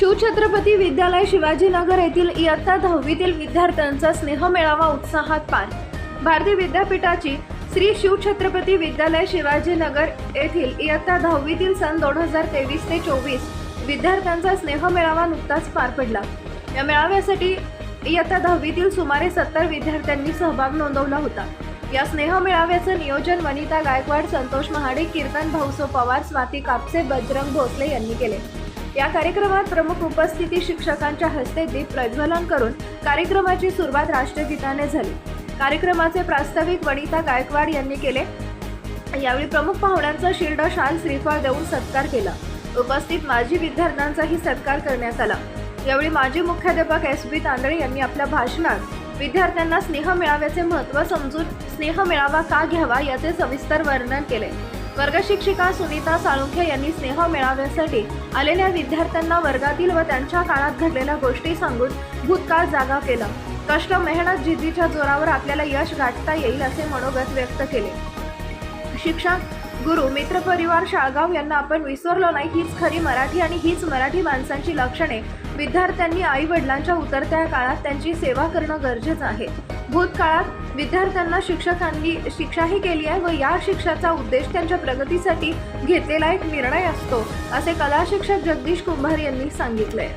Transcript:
शिवछत्रपती विद्यालय शिवाजीनगर येथील इयत्ता दहावीतील विद्यार्थ्यांचा स्नेहमेळावा उत्साहात पार. भारतीय विद्यापीठाची श्री शिवछत्रपती विद्यालय शिवाजीनगर येथील इयत्ता दहावीतील सन दोन हजार तेवीस ते चोवीस विद्यार्थ्यांचा स्नेहमेळावा नुकताच पार पडला. या मेळाव्यासाठी इयत्ता दहावीतील सुमारे सत्तर विद्यार्थ्यांनी सहभाग नोंदवला होता. या स्नेह मेळाव्याचं नियोजन वनिता गायकवाड संतोष महाडिक कीर्तन भाऊसो पवार स्वाती कापसे बजरंग भोसले यांनी केले. या कार्यक्रमात प्रमुख उपस्थिती शिक्षकांच्या हस्ते दीप प्रज्वलन करून कार्यक्रमाची सुरुवात राष्ट्रगीताने झाली. कार्यक्रमाचे प्रास्ताविक वनिता गायकवाड यांनी केले. यावेळी प्रमुख पाहुण्यांचा शिल्ड शाल श्रीफळ देऊन सत्कार केला. उपस्थित माजी विद्यार्थ्यांचाही सत्कार करण्यात आला. यावेळी माजी मुख्याध्यापक एस बी तांदळे यांनी आपल्या भाषणात विद्यार्थ्यांना स्नेह मेळाव्याचे महत्त्व समजून स्नेह मेळावा का घ्यावा याचे सविस्तर वर्णन केले. वर्गशिक्षिका सुनीता साळुंखे यांनी स्नेह मेळाव्यासाठी आलेल्या विद्यार्थ्यांना वर्गातील व त्यांच्या काळात घडलेल्या गोष्टी सांगून भूतकाळ जागा केला. कष्ट मेहनत जिद्दीच्या जोरावर आपल्याला यश गाठता येईल असे मनोगत व्यक्त केले. शिक्षक गुरु मित्रपरिवार शाळगाव यांना आपण विसरलो नाही हीच खरी मराठी आणि हीच मराठी माणसांची लक्षणे. विद्यार्थ्यांनी आई वडिलांच्या उतरत्या काळात त्यांची सेवा करणं गरजेचं आहे. भूतकाळात विद्यार्थ्यांना शिक्षकांनी शिक्षाही केली आहे व या शिक्षाचा उद्देश त्यांच्या प्रगतीसाठी घेतलेला एक निर्णय असतो असे कला शिक्षक जगदीश कुंभार यांनी सांगितले